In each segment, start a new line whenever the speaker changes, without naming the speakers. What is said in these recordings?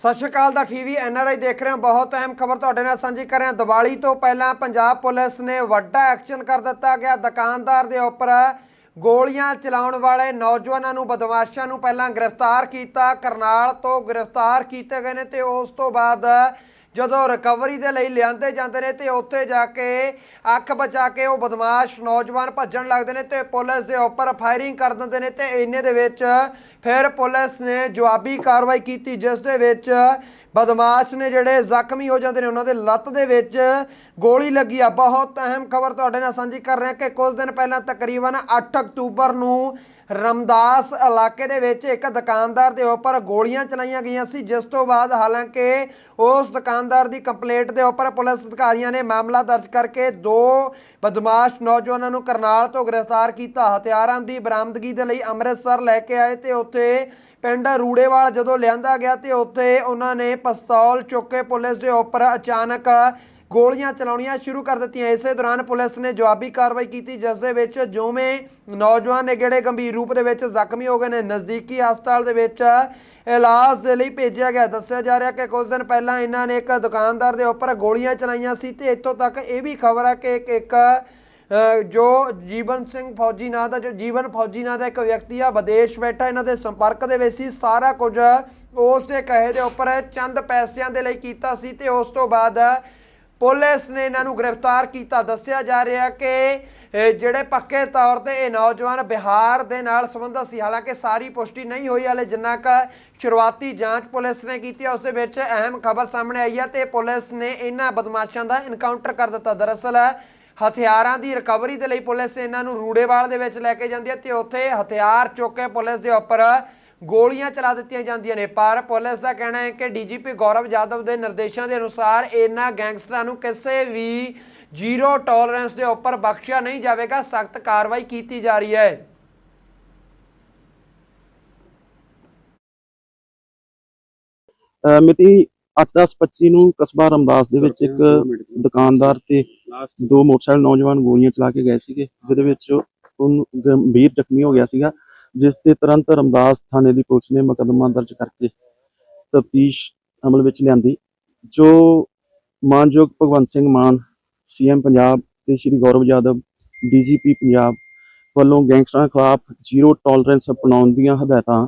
ਸਤਿ ਸ਼੍ਰੀ ਅਕਾਲ ਦਾ TV NRI ਦੇਖ ਰਹੇ ਹੋ। ਬਹੁਤ ਅਹਿਮ ਖਬਰ ਤੁਹਾਡੇ ਨਾਲ ਸਾਂਝੀ ਕਰ ਰਹੇ। ਹਾਂ ਦੀਵਾਲੀ ਤੋਂ ਪਹਿਲਾਂ ਪੰਜਾਬ ਪੁਲਿਸ ਨੇ ਵੱਡਾ ਐਕਸ਼ਨ ਕਰ ਦਿੱਤਾ ਗਿਆ। ਦੁਕਾਨਦਾਰ ਦੇ ਉੱਪਰ ਗੋਲੀਆਂ ਚਲਾਉਣ ਵਾਲੇ ਨੌਜਵਾਨਾਂ ਨੂੰ, ਬਦਮਾਸ਼ਾਂ ਨੂੰ ਪਹਿਲਾਂ ਗ੍ਰਿਫਤਾਰ ਕੀਤਾ। ਕਰਨਾਲ ਤੋਂ ਗ੍ਰਿਫਤਾਰ ਕੀਤੇ ਗਏ ਨੇ ਤੇ ਉਸ ਤੋਂ ਬਾਅਦ ਜਦੋਂ ਰਿਕਵਰੀ ਦੇ ਲਈ ਲਿਆਂਦੇ ਜਾਂਦੇ ਨੇ ਤੇ ਉੱਥੇ ਜਾ ਕੇ ਅੱਖ ਬਚਾ ਕੇ ਉਹ ਬਦਮਾਸ਼ ਨੌਜਵਾਨ ਭੱਜਣ ਲੱਗਦੇ ਨੇ ਤੇ ਪੁਲਿਸ ਦੇ ਉੱਪਰ ਫਾਇਰਿੰਗ ਕਰ ਦਿੰਦੇ ਨੇ ਤੇ ਇੰਨੇ ਦੇ ਵਿੱਚ ਫਿਰ ਪੁਲਿਸ ਨੇ ਜਵਾਬੀ ਕਾਰਵਾਈ ਕੀਤੀ, ਜਿਸ ਦੇ ਵਿੱਚ ਬਦਮਾਸ਼ ਨੇ ਜਿਹੜੇ ਜ਼ਖਮੀ ਹੋ ਜਾਂਦੇ ਨੇ ਉਹਨਾਂ ਦੇ ਲੱਤ ਦੇ ਵਿੱਚ ਗੋਲੀ ਲੱਗੀ ਆ। ਬਹੁਤ ਅਹਿਮ ਖਬਰ ਤੁਹਾਡੇ ਨਾਲ ਸਾਂਝੀ ਕਰ ਰਹੇ ਹਾਂ ਕਿ ਕੁਝ ਦਿਨ ਪਹਿਲਾਂ ਤਕਰੀਬਨ 8 ਅਕਤੂਬਰ ਨੂੰ ਰਮਦਾਸ ਇਲਾਕੇ ਦੇ ਵਿੱਚ ਇੱਕ ਦੁਕਾਨਦਾਰ ਦੇ ਉੱਪਰ ਗੋਲੀਆਂ ਚਲਾਈਆਂ ਗਈਆਂ ਸੀ। ਜਿਸ ਤੋਂ ਬਾਅਦ ਹਾਲਾਂਕਿ ਉਸ ਦੁਕਾਨਦਾਰ ਦੀ ਕੰਪਲੇਂਟ ਦੇ ਉੱਪਰ ਪੁਲਿਸ ਅਧਿਕਾਰੀਆਂ ਨੇ ਮਾਮਲਾ ਦਰਜ ਕਰਕੇ ਦੋ ਬਦਮਾਸ਼ ਨੌਜਵਾਨਾਂ ਨੂੰ ਕਰਨਾਲ ਤੋਂ ਗ੍ਰਿਫਤਾਰ ਕੀਤਾ। ਹਥਿਆਰਾਂ ਦੀ ਬਰਾਮਦਗੀ ਦੇ ਲਈ ਅੰਮ੍ਰਿਤਸਰ ਲੈ ਕੇ ਆਏ ਤੇ ਉੱਥੇ ਪਿੰਡ ਰੂੜੇਵਾਲ ਜਦੋਂ ਲਿਆਂਦਾ ਗਿਆ ਤੇ ਉੱਥੇ ਉਹਨਾਂ ਨੇ ਪਿਸਤੌਲ ਚੁੱਕ ਕੇ ਪੁਲਿਸ ਦੇ ਉੱਪਰ ਅਚਾਨਕ ਗੋਲੀਆਂ ਚਲਾਉਣੀਆਂ ਸ਼ੁਰੂ ਕਰ ਦਿੱਤੀਆਂ। ਇਸੇ ਦੌਰਾਨ ਪੁਲਿਸ ਨੇ ਜਵਾਬੀ ਕਾਰਵਾਈ ਕੀਤੀ, ਜਿਸ ਦੇ ਵਿੱਚ ਜੋਵੇਂ ਨੌਜਵਾਨ ਨੇ ਜਿਹੜੇ ਗੰਭੀਰ ਰੂਪ ਦੇ ਵਿੱਚ ਜ਼ਖਮੀ ਹੋ ਗਏ ਨੇ। ਨਜ਼ਦੀਕੀ ਹਸਪਤਾਲ ਦੇ ਵਿੱਚ ਇਲਾਜ ਦੇ ਲਈ ਭੇਜਿਆ ਗਿਆ। ਦੱਸਿਆ ਜਾ ਰਿਹਾ ਕਿ ਕੁਝ ਦਿਨ ਪਹਿਲਾਂ ਇਹਨਾਂ ਨੇ ਇੱਕ ਦੁਕਾਨਦਾਰ ਦੇ ਉੱਪਰ ਗੋਲੀਆਂ ਚਲਾਈਆਂ ਸੀ ਤੇ ਇੱਥੋਂ ਤੱਕ ਇਹ ਵੀ ਖਬਰ ਹੈ ਕਿ ਇੱਕ ਜੋ ਜੀਵਨ ਸਿੰਘ ਫੌਜੀ ਨਾਂ ਦਾ, ਜੋ ਜੀਵਨ ਫੌਜੀ ਨਾਂ ਦਾ ਇੱਕ ਵਿਅਕਤੀ ਆ, ਵਿਦੇਸ਼ ਬੈਠਾ, ਇਹਨਾਂ ਦੇ ਸੰਪਰਕ ਦੇ ਵਿੱਚ ਸੀ, ਸਾਰਾ ਕੁਝ ਉਸ ਦੇ ਕਹੇ ਦੇ ਉੱਪਰ ਚੰਦ ਪੈਸਿਆਂ ਦੇ ਲਈ ਕੀਤਾ ਸੀ ਤੇ ਉਸ ਤੋਂ ਬਾਅਦ ਪੁਲਿਸ ਨੇ ਇਹਨਾਂ ਨੂੰ ਗ੍ਰਿਫਤਾਰ ਕੀਤਾ। ਦੱਸਿਆ ਜਾ ਰਿਹਾ ਕਿ ਜਿਹੜੇ ਪੱਕੇ ਤੌਰ ਤੇ ਇਹ ਨੌਜਵਾਨ ਬਿਹਾਰ ਦੇ ਨਾਲ ਸੰਬੰਧਿਤ ਸੀ, ਹਾਲਾਂਕਿ ਸਾਰੀ ਪੁਸ਼ਟੀ ਨਹੀਂ ਹੋਈ, ਹਾਲੇ ਜਿੰਨਾ ਕ ਸ਼ੁਰੂਆਤੀ ਜਾਂਚ ਪੁਲਿਸ ਨੇ ਕੀਤੀ ਉਸ ਦੇ ਵਿੱਚ ਅਹਿਮ ਖਬਰ ਸਾਹਮਣੇ ਆਈ ਹੈ ਤੇ ਪੁਲਿਸ ਨੇ ਇਹਨਾਂ ਬਦਮਾਸ਼ਾਂ ਦਾ ਇਨਕਾਊਂਟਰ ਕਰ ਦਿੱਤਾ। ਦਰਅਸਲ ਹਥਿਆਰਾਂ ਦੀ ਰਿਕਵਰੀ ਦੇ ਲਈ ਪੁਲਿਸ ਇਹਨਾਂ ਨੂੰ ਰੂੜੇਵਾਲ ਦੇ ਵਿੱਚ ਲੈ ਕੇ ਜਾਂਦੀ ਹੈ ਤੇ ਉੱਥੇ ਹਥਿਆਰ ਚੁੱਕ ਕੇ ਪੁਲਿਸ ਦੇ ਉੱਪਰ ਗੋਲੀਆਂ ਚਲਾ ਦਿੱਤੀਆਂ ਜਾਂਦੀਆਂ ਨੇ। ਪਰ ਪੁਲਿਸ ਦਾ ਕਹਿਣਾ ਹੈ ਕਿ ਡੀਜੀਪੀ ਗੌਰਵ ਯਾਦਵ ਦੇ ਨਿਰਦੇਸ਼ਾਂ ਦੇ ਅਨੁਸਾਰ ਇਹਨਾਂ ਗੈਂਗਸਟਰਾਂ ਨੂੰ ਕਿਸੇ ਵੀ ਜ਼ੀਰੋ ਟੋਲਰੈਂਸ ਦੇ ਉੱਪਰ ਬਖਸ਼ਿਆ ਨਹੀਂ ਜਾਵੇਗਾ। ਸਖਤ ਕਾਰਵਾਈ ਕੀਤੀ ਜਾ ਰਹੀ ਹੈ।
ਮਿਤੀ 8/10/25 ਨੂੰ ਕਸਬਾ ਰਮਦਾਸ ਦੇ ਵਿੱਚ ਇੱਕ ਦੁਕਾਨਦਾਰ ਤੇ ਦੋ ਮੋਟਰਸਾਈਕਲ ਨੌਜਵਾਨ ਗੋਲੀਆਂ ਚਲਾ ਕੇ ਗਏ ਸੀਗੇ ਜਿਹਦੇ ਵਿੱਚ ਉਹ ਗੰਭੀਰ ਜ਼ਖਮੀ ਹੋ ਗਿਆ ਸੀਗਾ ਜਿਸ ਤੇ ਤੁਰੰਤ ਰਮਦਾਸ ਥਾਣੇ ਦੀ ਪੁਲਿਸ ਨੇ ਮੁਕੱਦਮਾ ਦਰਜ ਕਰਕੇ ਤਫਤੀਸ਼ ਅਮਲ ਵਿੱਚ ਲਿਆਂਦੀ ਜੋ ਮਾਨਯੋਗ ਭਗਵੰਤ ਸਿੰਘ ਮਾਨ ਸੀਐਮ ਪੰਜਾਬ ਤੇ ਸ਼੍ਰੀ ਗੌਰਵ ਯਾਦਵ ਡੀਜੀਪੀ ਪੰਜਾਬ ਵੱਲੋਂ ਗੈਂਗਸਟਰਾਂ ਖਿਲਾਫ ਜ਼ੀਰੋ ਟੋਲਰੈਂਸ ਅਪਣਾਉਣ ਦੀਆਂ ਹਦਾਇਤਾਂ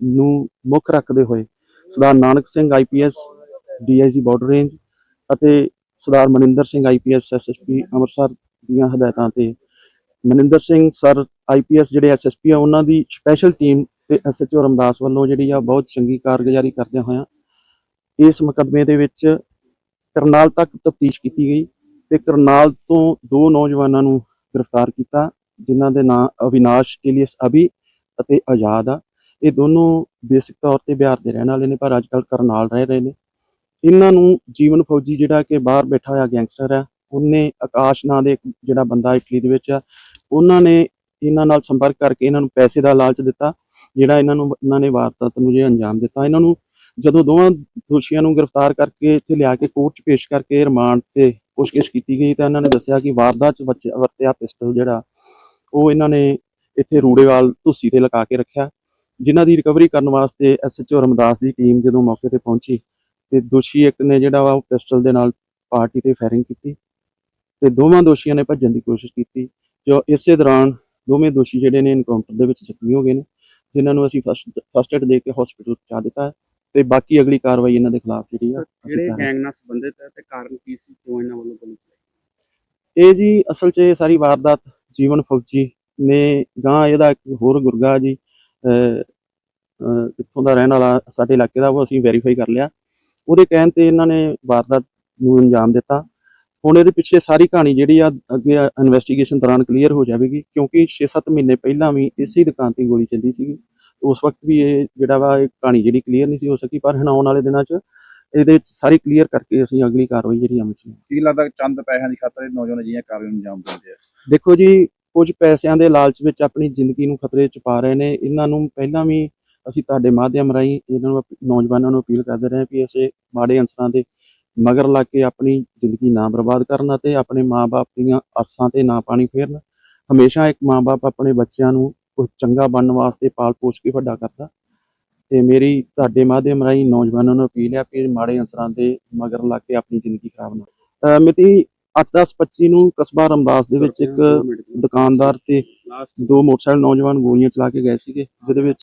ਨੂੰ ਮੁੱਖ ਰੱਖਦੇ ਹੋਏ Sardar Nanak Singh IPS DIG border range ਅਤੇ ਸਰਦਾਰ ਮਨਿੰਦਰ ਸਿੰਘ ਆਈਪੀਐਸ ਐਸਐਸਪੀ ਅੰਮ੍ਰਿਤਸਰ ਦੀਆਂ ਹਦਾਇਤਾਂ ਤੇ। ਮਨਿੰਦਰ ਸਿੰਘ, ਸਰ ਆਈਪੀਐਸ ਜਿਹੜੇ ਐਸਐਸਪੀ ਆ, ਉਹਨਾਂ ਦੀ ਸਪੈਸ਼ਲ ਟੀਮ ਤੇ ਐਸਐਚਓ ਰਮਦਾਸ ਵੱਲੋਂ ਜਿਹੜੀ ਆ, ਬਹੁਤ ਚੰਗੀ ਕਾਰਗੁਜ਼ਾਰੀ ਕਰਦਿਆਂ ਹੋਇਆਂ ਇਸ ਮੁਕੱਦਮੇ ਦੇ ਵਿੱਚ ਕਰਨਾਲ ਤੱਕ ਤਫਤੀਸ਼ ਕੀਤੀ ਗਈ ਤੇ ਕਰਨਾਲ ਤੋਂ ਦੋ ਨੌਜਵਾਨਾਂ ਨੂੰ ਗ੍ਰਿਫਤਾਰ ਕੀਤਾ, ਜਿਨ੍ਹਾਂ ਦੇ ਨਾਂ ਅਵਿਨਾਸ਼ ਇਲੀਅਸ ਅਭੀ ਅਤੇ ਆਜ਼ਾਦ ਆ। ਇਹ ਦੋਨੋਂ ਬੇਸਿਕ ਤੌਰ ਤੇ ਬਿਹਾਰ ਦੇ ਰਹਿਣ ਵਾਲੇ ਨੇ, ਪਰ ਅੱਜਕੱਲ ਕਰਨਾਲ ਰਹਿ ਰਹੇ ਨੇ। ਇਹਨਾਂ ਨੂੰ ਜੀਵਨ ਫੌਜੀ ਜਿਹੜਾ ਕਿ ਬਾਹਰ ਬੈਠਾ ਹੋਇਆ ਗੈਂਗਸਟਰ ਆ ਉਹਨੇ ਆਕਾਸ਼ ਨਾਂ ਦੇ ਜਿਹੜਾ ਬੰਦਾ ਇਟਲੀ ਦੇ ਵਿੱਚ ਆ, ਉਹਨਾਂ ਨੇ ਇਹਨਾਂ ਨਾਲ ਸੰਪਰਕ ਕਰਕੇ ਇਹਨਾਂ ਨੂੰ ਪੈਸੇ ਦਾ ਲਾਲਚ ਦਿੱਤਾ, ਜਿਹੜਾ ਇਹਨਾਂ ਨੂੰ, ਇਹਨਾਂ ਨੇ ਵਾਰਦਾਤ ਨੂੰ ਜੇ ਅੰਜਾਮ ਦਿੱਤਾ। ਇਹਨਾਂ ਨੂੰ ਜਦੋਂ ਦੋਵਾਂ ਦੋਸ਼ੀਆਂ ਨੂੰ ਗ੍ਰਿਫਤਾਰ ਕਰਕੇ ਇੱਥੇ ਲਿਆ ਕੇ ਕੋਰਟ 'ਚ ਪੇਸ਼ ਕਰਕੇ ਰਿਮਾਂਡ ਤੇ ਪੁੱਛਗਿੱਛ ਕੀਤੀ ਗਈ ਤਾਂ ਇਹਨਾਂ ਨੇ ਦੱਸਿਆ ਕਿ ਵਾਰਦਾਤ 'ਚ ਵਰਤਿਆ- ਵਰਤਿਆ ਪਿਸਟਲ ਜਿਹੜਾ, ਉਹ ਇਹਨਾਂ ਨੇ ਇੱਥੇ ਰੂੜੇਵਾਲ ਧੁੱਸੀ ਤੇ ਲਗਾ ਕੇ ਰੱਖਿਆ, ਜਿਨ੍ਹਾਂ ਦੀ ਰਿਕਵਰੀ ਕਰਨ ਵਾਸਤੇ ਐਸਐਚਓ ਰਮਦਾਸ ਦੀ ਟੀਮ ਜਦੋਂ ਮੌਕੇ ਤੇ ਪਹੁੰਚੀ ਤੇ ਦੋਸ਼ੀ ਇੱਕ ਨੇ ਜਿਹੜਾ ਵਾ ਉਹ ਪਿਸਟਲ ਦੇ ਨਾਲ ਪਾਰਟੀ ਤੇ ਫਾਇਰਿੰਗ ਕੀਤੀ ਤੇ ਦੋਵਾਂ ਦੋਸ਼ੀਆਂ ਨੇ ਭੱਜਣ ਦੀ ਕੋਸ਼ਿਸ਼ ਕੀਤੀ ਜੋ ਇਸੇ ਦੌਰਾਨ ਦੋਵੇਂ ਦੋਸ਼ੀ ਜਿਹੜੇ ਨੇ ਐਨਕਾਊਂਟਰ ਦੇ ਵਿੱਚ ਜ਼ਖਮੀ ਹੋ ਗਏ ਨੇ ਜਿਨ੍ਹਾਂ ਨੂੰ ਅਸੀਂ ਫਸਟ ਫਸਟ ਏਡ ਦੇ ਕੇ ਹਸਪੀਟਲ ਪਹੁੰਚਾ ਦਿੱਤਾ ਤੇ ਬਾਕੀ ਅਗਲੀ ਕਾਰਵਾਈ ਇਹਨਾਂ ਦੇ ਖਿਲਾਫ ਜਿਹੜੀ ਆ ਅਸੀਂ
ਜਿਹੜੇ। ਗੈਂਗ ਨਾਲ ਸੰਬੰਧਿਤ ਹੈ ਤੇ ਕਾਰਨ ਕੀ ਸੀ ਕਿਉਂ ਇਹਨਾਂ ਵੱਲੋਂ ਗੋਲੀ ਚਲਾਈ
ਇਹ ਜੀ ਅਸਲ 'ਚ ਇਹ ਸਾਰੀ ਵਾਰਦਾਤ ਜੀਵਨ ਫੌਜੀ ਨੇ ਗਾਂ ਇਹਦਾ ਇੱਕ ਹੋਰ ਗੁਰਗਾ ਜੀ ਇੱਥੋਂ ਦਾ ਰਹਿਣ ਵਾਲਾ ਸਾਡੇ ਇਲਾਕੇ ਦਾ ਉਹ ਅਸੀਂ ਵੈਰੀਫਾਈ ਕਰ ਲਿਆ ਉਹਦੇ ਕਹਿਣ ਤੇ ਇਹਨਾਂ ਨੇ ਵਾਰਦਾਤ ਨੂੰ ਅੰਜਾਮ ਦਿੱਤਾ। ਹੁਣ ਇਹਦੇ ਪਿੱਛੇ ਸਾਰੀ ਕਹਾਣੀ ਜਿਹੜੀ ਆ ਅੱਗੇ ਇਨਵੈਸਟੀਗੇਸ਼ਨ ਦੌਰਾਨ ਕਲੀਅਰ ਹੋ ਜਾਵੇਗੀ ਕਿਉਂਕਿ 6-7 ਮਹੀਨੇ ਪਹਿਲਾਂ ਵੀ ਇਸੇ ਦੁਕਾਨ ਤੇ ਗੋਲੀ ਚੱਲੀ ਸੀਗੀ। ਉਸ ਵਕਤ ਵੀ ਇਹ ਜਿਹੜਾ ਵਾ ਇਹ ਕਹਾਣੀ ਜਿਹੜੀ ਕਲੀਅਰ ਨਹੀਂ ਸੀ ਹੋ ਸਕੀ ਪਰ ਹੁਣ ਆਉਣ ਵਾਲੇ ਦਿਨਾਂ 'ਚ ਇਹਦੇ ਸਾਰੀ ਕਲੀਅਰ ਕਰਕੇ ਅਸੀਂ ਅਗਲੀ ਕਾਰਵਾਈ ਜਿਹੜੀ ਅਮਲ 'ਚ।
ਕੀ ਲੱਗਦਾ ਚੰਦ ਪੈਸਿਆਂ ਦੀ ਖਾਤਰ ਇਹ ਨੌਜਵਾਨ ਅਜਿਹੀਆਂ ਕਾਰਵਾਈਆਂ ਨੂੰ ਅੰਜਾਮ ਦਿੰਦੇ ਆ?
ਦੇਖੋ ਜੀ ਕੁਝ ਪੈਸਿਆਂ ਦੇ ਲਾਲਚ ਵਿੱਚ ਆਪਣੀ ਜ਼ਿੰਦਗੀ ਨੂੰ ਖਤਰੇ 'ਚ ਪਾ ਰਹੇ ਨੇ। ਇਹਨਾਂ ਨੂੰ ਪਹਿਲਾਂ ਵੀ ਅਸੀਂ ਤੁਹਾਡੇ ਮਾਧਿਅਮ ਰਾਹੀਂ ਇਹਨਾਂ ਨੂੰ ਨੌਜਵਾਨਾਂ ਨੂੰ ਅਪੀਲ ਕਰਦੇ ਰਹੇ ਵੀ ਅਸੀਂ ਮਾੜੇ ਅੰਸਰਾਂ ਦੇ ਮਗਰ ਲੱਗ ਕੇ ਆਪਣੀ ਜ਼ਿੰਦਗੀ ਨਾ ਬਰਬਾਦ ਕਰਨ ਅਤੇ ਆਪਣੇ ਮਾਪੇ ਦੀਆਂ ਆਸਾਂ ਤੇ ਨਾ ਪਾਣੀ ਫੇਰਨ। ਹਮੇਸ਼ਾ ਇੱਕ ਮਾਪੇ ਆਪਣੇ ਬੱਚਿਆਂ ਨੂੰ ਕੁਝ ਚੰਗਾ ਬਣਨ ਵਾਸਤੇ ਪਾਲ ਪੋਸ਼ ਕੇ ਵੱਡਾ ਕਰਦਾ। ਤੇ ਮੇਰੀ ਤੁਹਾਡੇ ਮਾਧਿਅਮ ਰਾਹੀਂ ਨੌਜਵਾਨਾਂ ਨੂੰ ਅਪੀਲ ਹੈ ਕਿ ਮਾੜੇ ਅਨਸਰਾਂ ਦੇ ਮਗਰ ਲੱਗ ਕੇ ਆਪਣੀ ਜ਼ਿੰਦਗੀ ਖਰਾਬ ਨਾ ਮਿਤੀ 8/10/25 ਨੂੰ ਕਸਬਾ ਰਮਦਾਸ ਦੇ ਵਿੱਚ ਇੱਕ ਦੁਕਾਨਦਾਰ ਤੇ ਦੋ ਮੋਟਰਸਾਈਕਲ ਨੌਜਵਾਨ ਗੋਲੀਆਂ ਚਲਾ ਕੇ ਗਏ ਸੀਗੇ ਜਿਹਦੇ ਵਿੱਚ